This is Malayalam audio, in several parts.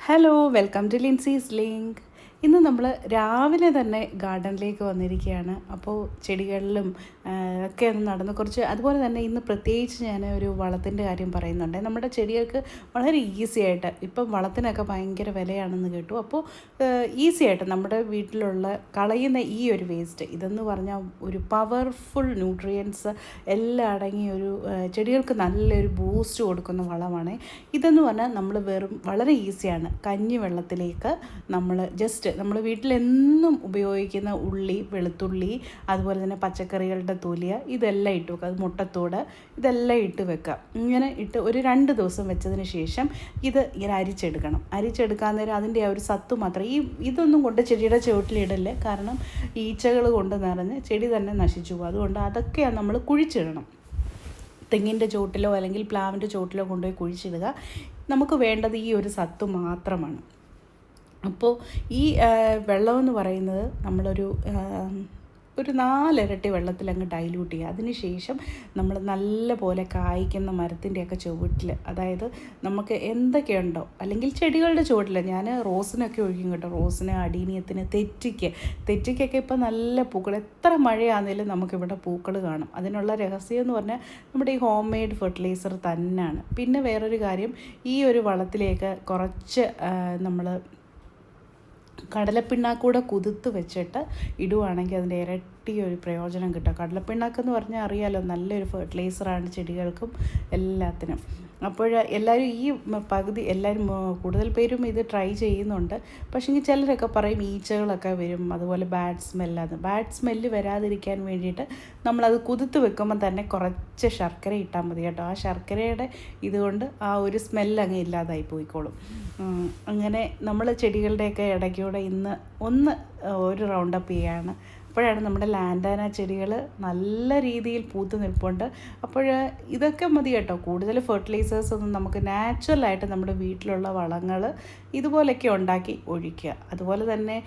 hello welcome to Lincy's link ഇന്ന് നമ്മൾ രാവിലെ തന്നെ ഗാർഡനിലേക്ക് വന്നിരിക്കുകയാണ്. അപ്പോൾ ചെടികളിലും ഒക്കെ ഒന്ന് നടന്ന് കുറച്ച് അതുപോലെ തന്നെ ഇന്ന് പ്രത്യേകിച്ച് ഞാൻ ഒരു വളത്തിന്റെ കാര്യം പറയുന്നുണ്ട്. നമ്മുടെ ചെടികൾക്ക് വളരെ ഈസി ആയിട്ട് ഇപ്പം വളത്തിനൊക്കെ ഭയങ്കര വിലയാണെന്ന് കേട്ടു. അപ്പോൾ ഈസി ആയിട്ട് നമ്മുടെ വീട്ടിലുള്ള കളയുന്ന ഈ ഒരു വേസ്റ്റ് ഇതെന്ന് പറഞ്ഞാൽ ഒരു പവർഫുൾ ന്യൂട്രിയൻസ് എല്ലാം അടങ്ങിയ ഒരു ചെടികൾക്ക് നല്ലൊരു ബൂസ്റ്റ് കൊടുക്കുന്ന വളമാണ്. ഇതെന്ന് പറഞ്ഞാൽ നമ്മൾ വെറും വളരെ ഈസിയാണ്. കഞ്ഞി വെള്ളത്തിലേക്ക് നമ്മൾ ജസ്റ്റ് നമ്മൾ വീട്ടിലെന്നും ഉപയോഗിക്കുന്ന ഉള്ളി വെളുത്തുള്ളി അതുപോലെ തന്നെ പച്ചക്കറികളുടെ തൊലിയ ഇതെല്ലാം ഇട്ട് വെക്കുക. അത് മുട്ടത്തോട് ഇതെല്ലാം ഇട്ട് വെക്കുക. ഇങ്ങനെ ഇട്ട് ഒരു രണ്ട് ദിവസം വെച്ചതിന് ശേഷം ഇത് ഇങ്ങനെ അരിച്ചെടുക്കണം. അരിച്ചെടുക്കാൻ നേരം അതിന്റെ ആ ഒരു സത്ത് മാത്രം. ഈ ഇതൊന്നും കൊണ്ട് ചെടിയുടെ ചുവട്ടിലിടല്ലേ കാരണം ഈച്ചകൾ കൊണ്ട് നിറഞ്ഞ് ചെടി തന്നെ നശിച്ചു പോകും. അതുകൊണ്ട് അതൊക്കെയാണ് നമ്മൾ കുഴിച്ചിടണം. തെങ്ങിന്റെ ചോട്ടിലോ അല്ലെങ്കിൽ പ്ലാവിന്റെ ചോട്ടിലോ കൊണ്ടുപോയി കുഴിച്ചിടുക. നമുക്ക് വേണ്ടത് ഈ ഒരു സത്ത് മാത്രമാണ്. അപ്പോൾ ഈ വെള്ളമെന്ന് പറയുന്നത് നമ്മളൊരു ഒരു നാലിരട്ടി വെള്ളത്തിൽ അങ്ങ് ഡൈല്യൂട്ട് ചെയ്യുക അതിനുശേഷം നമ്മൾ നല്ല പോലെ കായ്ക്കുന്ന മരത്തിന്റെയൊക്കെ ചുവട്ടിൽ അതായത് നമുക്ക് എന്തൊക്കെയുണ്ടോ അല്ലെങ്കിൽ ചെടികളുടെ ചുവട്ടിൽ ഞാൻ റോസിനൊക്കെ ഒഴിക്കും കേട്ടോ. റോസിന് അടീനിയത്തിന് തെറ്റിക്ക് തെറ്റിക്കൊക്കെ ഇപ്പോൾ നല്ല പൂക്കൾ എത്ര മഴയാണെങ്കിലും നമുക്കിവിടെ പൂക്കൾ കാണും. അതിനുള്ള രഹസ്യം എന്ന് പറഞ്ഞാൽ നമ്മുടെ ഈ ഹോം മെയ്ഡ് ഫെർട്ടിലൈസർ തന്നെയാണ് പിന്നെ വേറൊരു കാര്യം ഈ ഒരു വളത്തിലേക്ക് കുറച്ച് നമ്മൾ കടലപ്പിണ്ണാക്കൂടെ കുതിർത്ത് വെച്ചിട്ട് ഇടുവാണെങ്കിൽ അതിന്റെ ഇരട്ടി ഒരു പ്രയോജനം കിട്ടും. കടലപ്പിണ്ണാക്ക് എന്ന് പറഞ്ഞാൽ അറിയാലോ നല്ലൊരു ഫെർട്ടിലൈസറാണ് ചെടികൾക്കും എല്ലാത്തിനും. അപ്പോൾ എല്ലാവരും ഈ പകുതി എല്ലാവരും കൂടുതൽ പേരും ഇത് ട്രൈ ചെയ്യുന്നുണ്ട്. പക്ഷേ ചിലരൊക്കെ പറയും ഈച്ചകളൊക്കെ വരും അതുപോലെ ബാഡ് സ്മെല്ലാന്ന് ബാഡ് സ്മെല്ല് വരാതിരിക്കാൻ വേണ്ടിയിട്ട് നമ്മളത് കുതിർത്ത് വെക്കുമ്പോൾ തന്നെ കുറച്ച് ശർക്കര ഇട്ടാൽ മതി കേട്ടോ. ആ ശർക്കരയുടെ ഇതുകൊണ്ട് ആ ഒരു സ്മെല്ല് അങ്ങ് ഇല്ലാതായി പോയിക്കോളും. അങ്ങനെ നമ്മൾ ചെടികളുടെയൊക്കെ ഇടയ്ക്കൂടെ ഇന്ന് ഒന്ന് ഒരു റൗണ്ടപ്പ് ചെയ്യാണ്. അപ്പോഴാണ് നമ്മുടെ ലാൻഡാന ചെടികൾ നല്ല രീതിയിൽ പൂത്ത് നിൽപ്പുണ്ട്. അപ്പോൾ ഇതൊക്കെ മതി കേട്ടോ. കൂടുതൽ ഫെർട്ടിലൈസേഴ്സ് ഒന്നും നമുക്ക് നാച്ചുറലായിട്ട് നമ്മുടെ വീട്ടിലുള്ള വളങ്ങൾ ഇതുപോലെയൊക്കെ ഉണ്ടാക്കി ഒഴിക്കുക. അതുപോലെ തന്നെ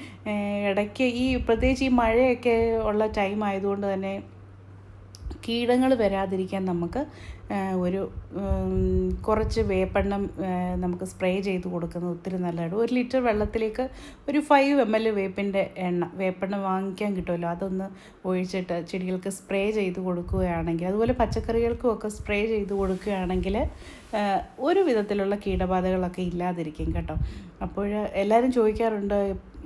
ഇടയ്ക്ക് ഈ പ്രത്യേകിച്ച് ഈ മഴയൊക്കെ ഉള്ള ടൈം ആയതുകൊണ്ട് തന്നെ കീടങ്ങൾ വരാതിരിക്കാൻ നമുക്ക് ഒരു കുറച്ച് വേപ്പെണ്ണം നമുക്ക് സ്പ്രേ ചെയ്ത് കൊടുക്കുന്നത് ഒത്തിരി നല്ലതാണ് ഒരു ലിറ്റർ വെള്ളത്തിലേക്ക് ഒരു ഫൈവ് എം എൽ വേപ്പിന്റെ എണ്ണ വേപ്പെണ്ണ വാങ്ങിക്കാൻ കിട്ടുമല്ലോ. അതൊന്ന് ഒഴിച്ചിട്ട് ചെടികൾക്ക് സ്പ്രേ ചെയ്ത് കൊടുക്കുകയാണെങ്കിൽ അതുപോലെ പച്ചക്കറികൾക്കും ഒക്കെ സ്പ്രേ ചെയ്ത് കൊടുക്കുകയാണെങ്കിൽ ഒരു വിധത്തിലുള്ള കീടബാധകളൊക്കെ ഇല്ലാതിരിക്കും കേട്ടോ. അപ്പോൾ എല്ലാവരും ചോദിക്കാറുണ്ട്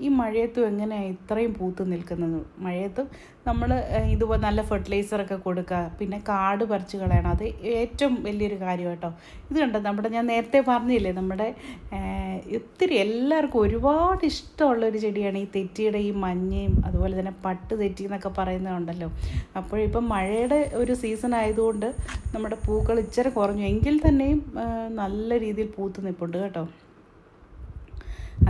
ഈ മഴയത്തും എങ്ങനെയാണ് ഇത്രയും പൂത്ത് നിൽക്കുന്നത്? മഴയത്തും നമ്മൾ ഇതുപോലെ നല്ല ഫെർട്ടിലൈസറൊക്കെ കൊടുക്കുക പിന്നെ കാട് പറിച്ച് കളയണം. അത് ഏറ്റവും വലിയൊരു കാര്യം കേട്ടോ. ഇത് കണ്ടോ? നമ്മുടെ ഞാൻ നേരത്തെ പറഞ്ഞില്ലേ നമ്മുടെ ഒത്തിരി എല്ലാവർക്കും ഒരുപാട് ഇഷ്ടമുള്ള ഒരു ചെടിയാണ് ഈ തെറ്റിയുടെ ഈ മഞ്ഞയും അതുപോലെ തന്നെ പട്ട് തെറ്റി എന്നൊക്കെ പറയുന്നതുണ്ടല്ലോ. അപ്പോഴിപ്പം മഴയുടെ ഒരു സീസൺ ആയതുകൊണ്ട് നമ്മുടെ പൂക്കൾ ഇച്ചിരി കുറഞ്ഞു. എങ്കിൽ തന്നെയും നല്ല രീതിയിൽ പൂത്ത് നിൽപ്പുണ്ട് കേട്ടോ.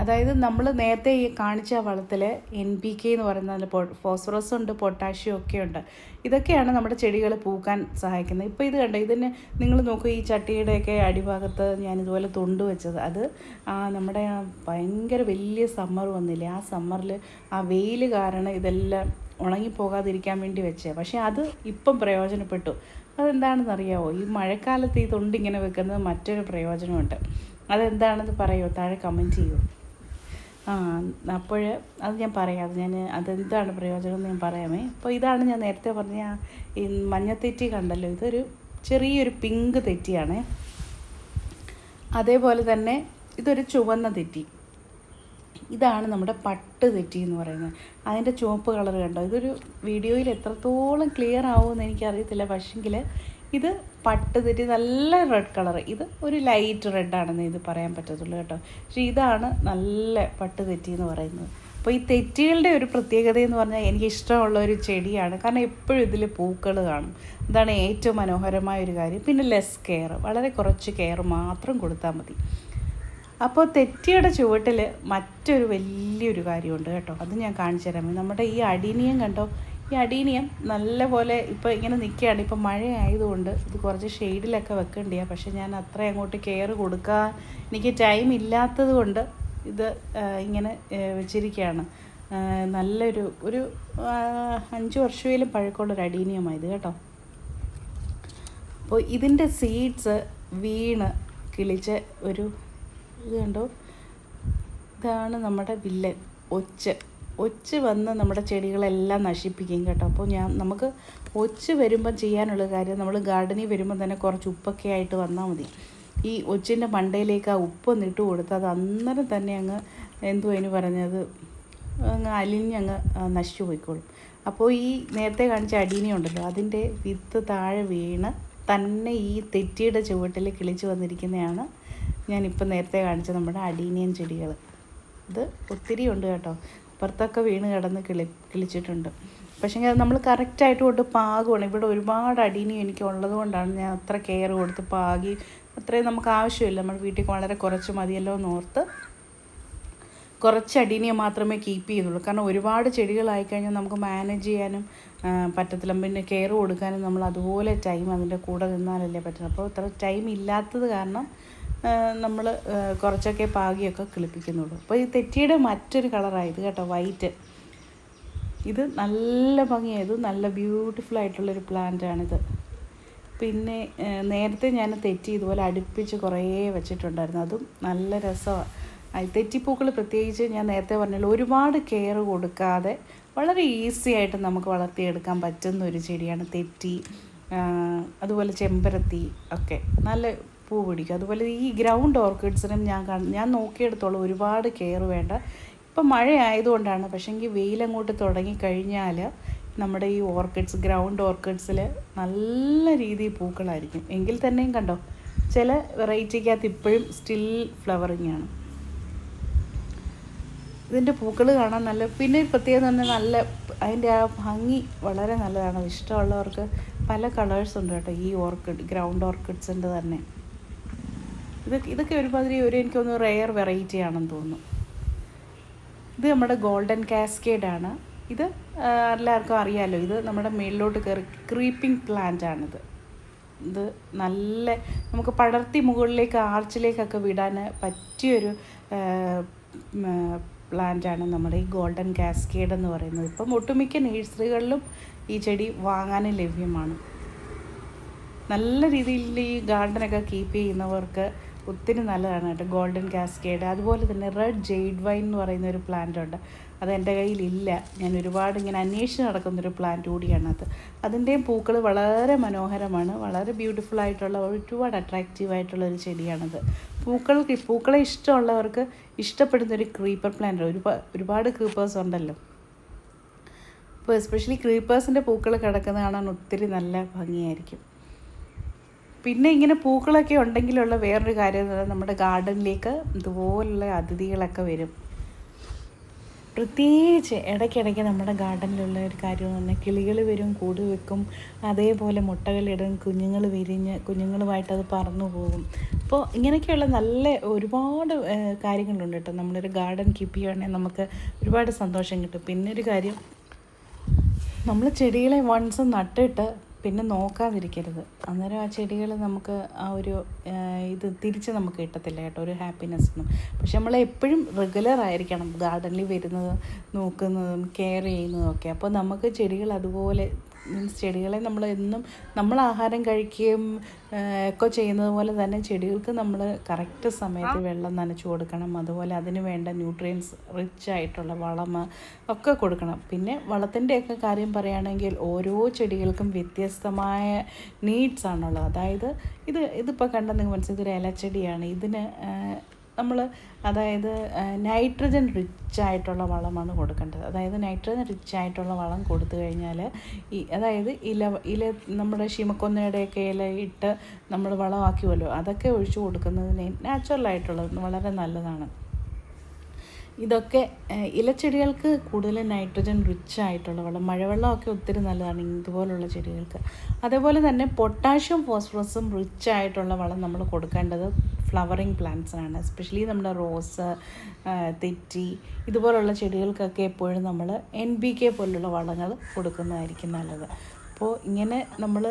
അതായത് നമ്മൾ നേരത്തെ ഈ കാണിച്ച വളത്തിൽ എൻ പി കെ എന്ന് പറയുന്ന ഫോസ്ഫറസ് ഉണ്ട് പൊട്ടാഷ്യം ഒക്കെ ഉണ്ട്. ഇതൊക്കെയാണ് നമ്മുടെ ചെടികൾ പൂക്കാൻ സഹായിക്കുന്നത്. ഇപ്പോൾ ഇത് കണ്ടോ? ഇതിന് നിങ്ങൾ നോക്കൂ ഈ ചട്ടിയുടെയൊക്കെ അടിഭാഗത്ത് ഞാൻ ഇതുപോലെ തൊണ്ട് വെച്ചത്. അത് നമ്മുടെ ഭയങ്കര വലിയ സമ്മർ വന്നില്ലേ? ആ സമ്മറിൽ ആ വെയിൽ കാരണം ഇതെല്ലാം ഉണങ്ങിപ്പോകാതിരിക്കാൻ വേണ്ടി വെച്ചേ. പക്ഷേ അത് ഇപ്പം പ്രയോജനപ്പെട്ടു. അതെന്താണെന്ന് അറിയാമോ ഈ മഴക്കാലത്ത് ഈ തൊണ്ട് ഇങ്ങനെ വെക്കുന്നത് മറ്റൊരു പ്രയോജനമുണ്ട്. അതെന്താണെന്ന് പറയുമോ താഴെ കമന്റ് ചെയ്യൂ. അപ്പോൾ അത് ഞാൻ പറയാം. അത് ഞാൻ അതെന്താണ് പ്രയോജനം എന്ന് ഞാൻ പറയാമേ. അപ്പോൾ ഇതാണ് ഞാൻ നേരത്തെ പറഞ്ഞ ഈ മഞ്ഞത്തെറ്റി കണ്ടല്ലോ. ഇതൊരു ചെറിയൊരു പിങ്ക് തെറ്റിയാണ്. അതേപോലെ തന്നെ ഇതൊരു ചുവന്ന തെറ്റി. ഇതാണ് നമ്മുടെ പട്ട് തെറ്റി എന്ന് പറയുന്നത്. അതിന്റെ ചുവപ്പ് കളർ കണ്ടോ? ഇതൊരു വീഡിയോയിൽ എത്രത്തോളം ക്ലിയർ ആവുമെന്ന് എനിക്കറിയത്തില്ല. പക്ഷെങ്കിൽ ഇത് പട്ട് തെറ്റി നല്ല റെഡ് കളർ ഇത് ഒരു ലൈറ്റ് റെഡാണെന്ന് ഇത് പറയാൻ പറ്റത്തുള്ളൂ കേട്ടോ. പക്ഷേ ഇതാണ് നല്ല പട്ട് തെറ്റി എന്ന് പറയുന്നത്. അപ്പോൾ ഈ തെറ്റികളുടെ ഒരു പ്രത്യേകത എന്ന് പറഞ്ഞാൽ എനിക്ക് ഇഷ്ടമുള്ള ഒരു ചെടിയാണ്. കാരണം എപ്പോഴും ഇതിൽ പൂക്കൾ കാണും. അതാണ് ഏറ്റവും മനോഹരമായ ഒരു കാര്യം. പിന്നെ ലെസ് കെയർ വളരെ കുറച്ച് കെയർ മാത്രം കൊടുത്താൽ മതി. അപ്പോൾ തെറ്റിയുടെ ചുവട്ടിൽ മറ്റൊരു വലിയൊരു കാര്യമുണ്ട് കേട്ടോ. അത് ഞാൻ കാണിച്ചു തരാം നമ്മുടെ ഈ അടിനിയും കണ്ടോ? ഈ അടീനിയം നല്ല പോലെ ഇപ്പോൾ ഇങ്ങനെ നിൽക്കുകയാണ് ഇപ്പോൾ മഴ ആയതുകൊണ്ട് ഇത് കുറച്ച് ഷെയ്ഡിലൊക്കെ വെക്കേണ്ടിയാണ് പക്ഷേ ഞാൻ അത്ര അങ്ങോട്ട് കെയർ കൊടുക്കാൻ എനിക്ക് ടൈം ഇല്ലാത്തത് കൊണ്ട് ഇത് ഇങ്ങനെ വെച്ചിരിക്കുകയാണ് നല്ലൊരു ഒരു അഞ്ച് വർഷമേലും പഴക്കമുള്ളൊരു അടീനിയമാണ് ഇത് കേട്ടോ. അപ്പോൾ ഇതിന്റെ സീഡ്സ് വീണ് കിളിച്ച ഒരു ഇത് കണ്ടോ? ഇതാണ് നമ്മുടെ വില്ലൻ ഒച്ച്. ഒച്ച് വന്ന് നമ്മുടെ ചെടികളെല്ലാം നശിപ്പിക്കും കേട്ടോ. അപ്പോൾ ഞാൻ നമുക്ക് ഒച്ച് വരുമ്പം ചെയ്യാനുള്ള കാര്യം നമ്മൾ ഗാർഡനിൽ വരുമ്പോൾ തന്നെ കുറച്ച് ഉപ്പൊക്കെ ആയിട്ട് വന്നാൽ മതി. ഈ ഒച്ചിന്റെ മണ്ടയിലേക്ക് ആ ഉപ്പ് ഇട്ട് കൊടുത്താൽ അത് അന്നേരം തന്നെ അങ്ങ് എന്തോ അതിന് പറഞ്ഞത്? അങ്ങ് അലിഞ്ഞങ്ങ് നശിച്ചു പോയിക്കോളും. അപ്പോൾ ഈ നേരത്തെ കാണിച്ച അടീനി ഉണ്ടല്ലോ അതിന്റെ വിത്ത് താഴെ വീണ് തന്നെ ഈ തെറ്റിയുടെ ചുവട്ടിൽ കിളിച്ച് വന്നിരിക്കുന്നതാണ് ഞാനിപ്പോൾ നേരത്തെ കാണിച്ച നമ്മുടെ അടീനിയൻ ചെടികൾ. ഇത് ഒത്തിരി ഉണ്ട് കേട്ടോ. പുറത്തൊക്കെ വീണ് കിടന്ന് കിളി കിളിച്ചിട്ടുണ്ട്. പക്ഷേ നമ്മൾ കറക്റ്റായിട്ട് കൊണ്ട് പാകുവാണ്. ഇവിടെ ഒരുപാട് അടീനി എനിക്ക് ഉള്ളത് കൊണ്ടാണ് ഞാൻ അത്ര കെയർ കൊടുത്ത് പാകി. അത്രയും നമുക്ക് ആവശ്യമില്ല. നമ്മുടെ വീട്ടിൽ വളരെ കുറച്ച് മതിയല്ലോ എന്ന് ഓർത്ത് കുറച്ച് അടീനിയെ മാത്രമേ കീപ്പ് ചെയ്യുന്നുള്ളൂ. കാരണം ഒരുപാട് ചെടികളായി കഴിഞ്ഞാൽ നമുക്ക് മാനേജ് ചെയ്യാനും പറ്റത്തില്ല. പിന്നെ കെയർ കൊടുക്കാനും നമ്മൾ അതുപോലെ ടൈം അതിന്റെ കൂടെ നിന്നാലല്ലേ പറ്റുന്നത്. അപ്പോൾ അത്ര ടൈം ഇല്ലാത്തത് കാരണം നമ്മൾ കുറച്ചൊക്കെ പാകിയൊക്കെ കിളിപ്പിക്കുന്നുള്ളൂ. അപ്പോൾ ഈ തെറ്റിയുടെ മറ്റൊരു കളറായത് കേട്ടോ വൈറ്റ്. ഇത് നല്ല ഭംഗിയായത് നല്ല ബ്യൂട്ടിഫുൾ ആയിട്ടുള്ളൊരു പ്ലാന്റാണിത് പിന്നെ നേരത്തെ ഞാൻ തെറ്റി ഇതുപോലെ അടുപ്പിച്ച് കുറേ വെച്ചിട്ടുണ്ടായിരുന്നു. അതും നല്ല രസമാണ് തെറ്റിപ്പൂക്കൾ പ്രത്യേകിച്ച് ഞാൻ നേരത്തെ പറഞ്ഞല്ലോ ഒരുപാട് കെയർ കൊടുക്കാതെ വളരെ ഈസി ആയിട്ട് നമുക്ക് വളർത്തിയെടുക്കാൻ പറ്റുന്ന ഒരു ചെടിയാണ് തെറ്റി അതുപോലെ ചെമ്പരത്തി ഒക്കെ. നല്ല പൂ പിടിക്കും. അതുപോലെ ഈ ഗ്രൗണ്ട് ഓർക്കിഡ്സിനും ഞാൻ ഞാൻ നോക്കിയെടുത്തോളം ഒരുപാട് കെയർ വേണ്ട. ഇപ്പം മഴ ആയതുകൊണ്ടാണ് പക്ഷേങ്കിൽ വെയിലങ്ങോട്ട് തുടങ്ങിക്കഴിഞ്ഞാൽ നമ്മുടെ ഈ ഓർക്കിഡ്സ് ഗ്രൗണ്ട് ഓർക്കിഡ്സിൽ നല്ല രീതിയിൽ പൂക്കളായിരിക്കും. എങ്കിൽ തന്നെയും കണ്ടോ ചില വെറൈറ്റിക്കകത്ത് ഇപ്പോഴും സ്റ്റിൽ ഫ്ലവറിങ് ആണ് ഇതിന്റെ പൂക്കൾ കാണാൻ നല്ല പിന്നെ പ്രത്യേകം തന്നെ നല്ല അതിന്റെ ആ ഭംഗി വളരെ നല്ലതാണ്. ഇഷ്ടമുള്ളവർക്ക് പല കളേഴ്സ് ഉണ്ട് കേട്ടോ ഈ ഓർക്കിഡ് ഗ്രൗണ്ട് ഓർക്കിഡ്സിന്റെ തന്നെ. ഇത് ഇതൊക്കെ ഒരുമാതിരി ഒരു എനിക്കൊന്ന് റെയർ വെറൈറ്റി ആണെന്ന് തോന്നുന്നു. ഇത് നമ്മുടെ ഗോൾഡൻ കാസ്കേഡാണ് ഇത് എല്ലാവർക്കും അറിയാമല്ലോ ഇത് നമ്മുടെ മേളിലോട്ട് കയറി ക്രീപ്പിംഗ് പ്ലാന്റ് ആണിത്. ഇത് നല്ല നമുക്ക് പടർത്തി മുകളിലേക്ക് ആർച്ചിലേക്കൊക്കെ വിടാൻ പറ്റിയൊരു പ്ലാന്റാണ് നമ്മുടെ ഈ ഗോൾഡൻ കാസ്കേഡ് എന്ന് പറയുന്നത്. ഇപ്പം ഒട്ടുമിക്ക നേഴ്സറികളിലും ഈ ചെടി വാങ്ങാൻ ലഭ്യമാണ്. നല്ല രീതിയിൽ ഈ ഗാർഡനൊക്കെ കീപ്പ് ചെയ്യുന്നവർക്ക് ഒത്തിരി നല്ലതാണ് കേട്ടോ. ഗോൾഡൻ കാസ്കേഡ് അതുപോലെ തന്നെ റെഡ് ജെയ്ഡ് വൈൻ എന്ന് പറയുന്ന ഒരു പ്ലാന്റ് ഉണ്ട്. അത് എന്റെ കയ്യിലില്ല. ഞാൻ ഒരുപാട് ഇങ്ങനെ അന്വേഷിച്ച് നടക്കുന്നൊരു പ്ലാന്റ് കൂടിയാണ് അത്. അതിന്റെയും പൂക്കൾ വളരെ മനോഹരമാണ്. വളരെ ബ്യൂട്ടിഫുൾ ആയിട്ടുള്ള ഒരുപാട് അട്രാക്റ്റീവ് ആയിട്ടുള്ള ഒരു ചെടിയാണത്. പൂക്കൾക്ക് പൂക്കളെ ഇഷ്ടമുള്ളവർക്ക് ഇഷ്ടപ്പെടുന്ന ഒരു ക്രീപ്പർ പ്ലാന്റ് ഒരുപാട് ഒരുപാട് ക്രീപ്പേഴ്സ് ഉണ്ടല്ലോ. അപ്പോൾ എസ്പെഷ്യലി ക്രീപ്പേഴ്സിന്റെ പൂക്കൾ കിടക്കുന്ന കാണാൻ ഒത്തിരി നല്ല ഭംഗിയായിരിക്കും. പിന്നെ ഇങ്ങനെ പൂക്കളൊക്കെ ഉണ്ടെങ്കിലുള്ള വേറൊരു കാര്യം എന്ന് പറഞ്ഞാൽ നമ്മുടെ ഗാർഡനിലേക്ക് ഇതുപോലുള്ള അതിഥികളൊക്കെ വരും. പ്രത്യേകിച്ച് ഇടയ്ക്കിടയ്ക്ക് നമ്മുടെ ഗാർഡനിലുള്ള ഒരു കാര്യം എന്ന് പറഞ്ഞാൽ കിളികൾ വരും കൂട് വെക്കും അതേപോലെ മുട്ടകളിടും കുഞ്ഞുങ്ങൾ വിരിഞ്ഞ് കുഞ്ഞുങ്ങളുമായിട്ട് അത് പറന്നു പോകും. അപ്പോൾ ഇങ്ങനെയൊക്കെയുള്ള നല്ല ഒരുപാട് കാര്യങ്ങളുണ്ട് കേട്ടോ. നമ്മളൊരു ഗാർഡൻ കീപ്പ് ചെയ്യുകയാണെങ്കിൽ നമുക്ക് ഒരുപാട് സന്തോഷം കിട്ടും. പിന്നെ ഒരു കാര്യം നമ്മൾ ചെടികളെ വൺസ് നട്ടിട്ട് പിന്നെ നോക്കാതിരിക്കരുത്. അന്നേരം ആ ചെടികൾ നമുക്ക് ആ ഒരു ഇത് തിരിച്ച് നമുക്ക് കിട്ടത്തില്ല കേട്ടോ ഒരു ഹാപ്പിനെസ് ഒന്നും. പക്ഷെ നമ്മൾ എപ്പോഴും റെഗുലർ ആയിരിക്കണം ഗാർഡനിൽ വരുന്നത് നോക്കുന്നതും കെയർ ചെയ്യുന്നതും ഒക്കെ. അപ്പോൾ നമുക്ക് ചെടികൾ അതുപോലെ മീൻസ് ചെടികളെ നമ്മൾ എന്നും നമ്മൾ ആഹാരം കഴിക്കുകയും ഒക്കെ ചെയ്യുന്നത് പോലെ തന്നെ ചെടികൾക്ക് നമ്മൾ കറക്റ്റ് സമയത്ത് വെള്ളം നനച്ചു കൊടുക്കണം. അതുപോലെ അതിന് വേണ്ട ന്യൂട്രിയൻസ് റിച്ച് ആയിട്ടുള്ള വളം ഒക്കെ കൊടുക്കണം. പിന്നെ വളത്തിന്റെയൊക്കെ കാര്യം പറയുകയാണെങ്കിൽ ഓരോ ചെടികൾക്കും വ്യത്യസ്തമായ നീഡ്സ് ആണുള്ളത്. അതായത് ഇത് ഇതിപ്പോൾ കണ്ടെന്ന് മനസ്സിലായി? ഇതൊരു ഇലച്ചെടിയാണ്. ഇതിന് നമ്മൾ അതായത് നൈട്രജൻ റിച്ച് ആയിട്ടുള്ള വളമാണ് കൊടുക്കേണ്ടത്. അതായത് നൈട്രജൻ റിച്ച് ആയിട്ടുള്ള വളം കൊടുത്തു കഴിഞ്ഞാൽ ഈ അതായത് ഇല ഇല നമ്മുടെ ശീമക്കൊന്നയുടെയൊക്കെ ഇല ഇട്ട് നമ്മൾ വളമാക്കുമല്ലോ അതൊക്കെ ഒഴിച്ചു കൊടുക്കുന്നതിന് നാച്ചുറലായിട്ടുള്ളത് വളരെ നല്ലതാണ്. ഇതൊക്കെ ഇലച്ചെടികൾക്ക് കൂടുതൽ നൈട്രജൻ റിച്ച് ആയിട്ടുള്ള വെള്ളം മഴവെള്ളമൊക്കെ ഒത്തിരി നല്ലതാണ് ഇതുപോലുള്ള ചെടികൾക്ക്. അതേപോലെ തന്നെ പൊട്ടാഷ്യം ഫോസ്ഫറസും റിച്ച് ആയിട്ടുള്ള വളം നമ്മൾ കൊടുക്കേണ്ടത് ഫ്ലവറിങ് പ്ലാന്റ്സിനാണ് എസ്പെഷ്യലി നമ്മുടെ റോസ് തെറ്റി ഇതുപോലുള്ള ചെടികൾക്കൊക്കെ എപ്പോഴും നമ്മൾ എൻ ബി കെ പോലുള്ള വളങ്ങൾ കൊടുക്കുന്നതായിരിക്കും നല്ലത്. അപ്പോൾ ഇങ്ങനെ നമ്മൾ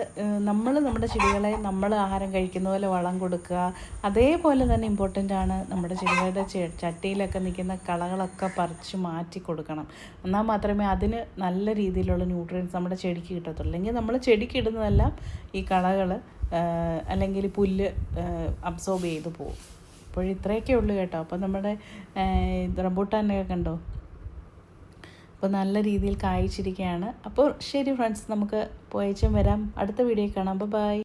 നമ്മൾ നമ്മുടെ ചെടികളെ നമ്മൾ ആഹാരം കഴിക്കുന്ന പോലെ വളം കൊടുക്കുക. അതേപോലെ തന്നെ ഇമ്പോർട്ടന്റ് ആണ് നമ്മുടെ ചെടികളുടെ ചട്ടിയിലൊക്കെ നിൽക്കുന്ന കളകളൊക്കെ പറിച്ച് മാറ്റി കൊടുക്കണം. എന്നാൽ മാത്രമേ അതിന് നല്ല രീതിയിലുള്ള ന്യൂട്രിയൻസ് നമ്മുടെ ചെടിക്ക് കിട്ടത്തുള്ളൂ. അല്ലെങ്കിൽ നമ്മൾ ചെടിക്ക് ഇടുന്നതെല്ലാം ഈ കളകൾ അല്ലെങ്കിൽ പുല്ല് അബ്സോർബ് ചെയ്ത് പോകും അപ്പോൾ ഇത്രയൊക്കെ ഉള്ളൂ കേട്ടോ. അപ്പോൾ നമ്മുടെ റംബൂട്ടാനൊക്കെ കണ്ടോ? അപ്പോൾ നല്ല രീതിയിൽ കായ്ച്ചിരിക്കുകയാണ് അപ്പോൾ ശരി ഫ്രണ്ട്സ് നമുക്ക് പോയച്ചും വരാം. അടുത്ത വീഡിയോ കാണാം. ബൈ.